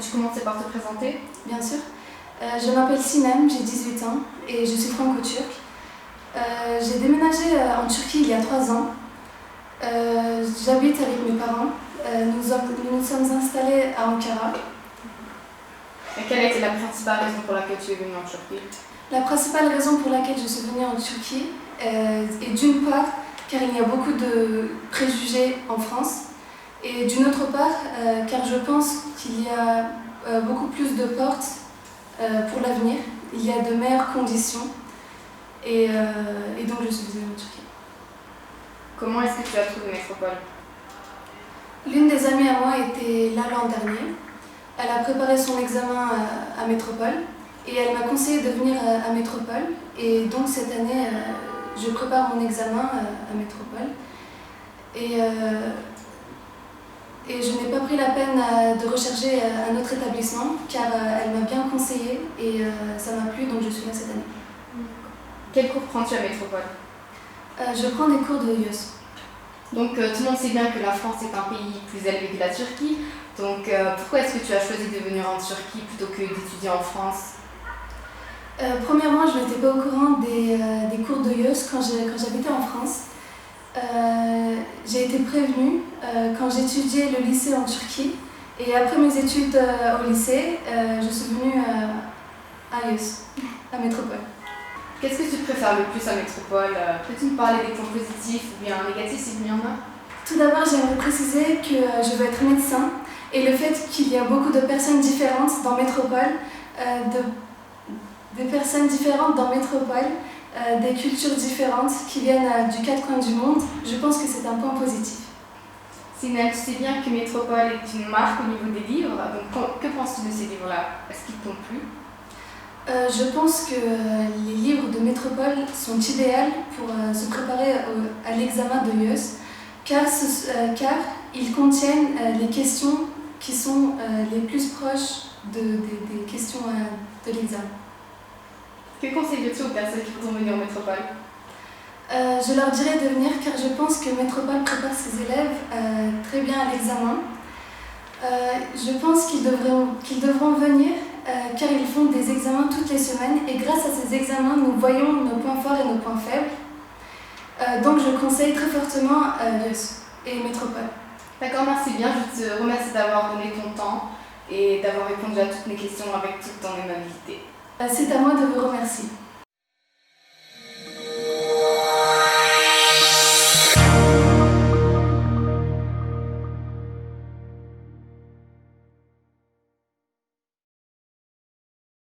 tu commencer par te présenter? Bien sûr. Euh, je m'appelle Sinem, j'ai 18 ans et je suis franco-turque. Euh, j'ai déménagé euh, en Turquie il y a 3 ans. Euh, J'habite avec mes parents. Nous, nous nous sommes installés à Ankara. Et quelle été la principale raison pour laquelle tu es venue en Turquie? La principale raison pour laquelle je suis venue en Turquie est d'une part car il y a beaucoup de préjugés en France et d'une autre part euh, car je pense qu'il y a euh, beaucoup plus de portes euh, pour l'avenir, il y a de meilleures conditions et, et donc je suis venue en Turquie. Comment est-ce que tu as trouvé Métropole? L'une des amies à moi était là l'an dernier. Elle a préparé son examen à, à Métropole et elle m'a conseillé de venir à, à Métropole. Et donc cette année, je prépare mon examen à, à Métropole. Et, et je n'ai pas pris la peine euh, de rechercher euh, un autre établissement car euh, elle m'a bien conseillé et ça m'a plu donc je suis là cette année. Quel cours prends-tu à Métropole? Euh, je prends des cours de IOS. Donc euh, tout le monde sait bien que la France est un pays plus élevé que la Turquie. Donc euh, pourquoi est-ce que tu as choisi de venir en Turquie plutôt que d'étudier en France? Premièrement, je n'étais pas au courant des, des cours de IOS quand j'habitais en France. J'ai été prévenue euh, quand j'étudiais le lycée en Turquie. Et après mes études euh, au lycée, euh, je suis venue à IOS, à Métropole. Qu'est-ce que tu préfères le plus à Métropole? Peux-tu me parler des points positifs ou bien négatifs s'il y en a? Tout d'abord, j'aimerais préciser que je veux être médecin et le fait qu'il y a beaucoup de personnes différentes dans Métropole, de, des personnes différentes dans Métropole, euh, des cultures différentes qui viennent euh, du quatre coins du monde, je pense que c'est un point positif. Sinem, tu sais bien que Métropole est une marque au niveau des livres. Donc que penses-tu de ces livres-là? Est-ce qu'ils t'ont plu? Euh, je pense que les livres de Métropole sont idéaux pour se préparer à l'examen de IES car, ce- car ils contiennent les questions qui sont les plus proches de, des- des questions de l'examen. Que conseillerais-tu aux personnes qui voudront venir en Métropole? Euh, je leur dirais de venir car je pense que Métropole prépare ses élèves euh, très bien à l'examen. Euh, je pense qu'ils devront, venir car ils font des examens toutes les semaines et grâce à ces examens, nous voyons nos points forts et nos points faibles. Donc je conseille très fortement et Métropole. D'accord, merci bien. Je te remercie d'avoir donné ton temps et d'avoir répondu à toutes mes questions avec toute ton aimabilité. C'est à moi de vous remercier.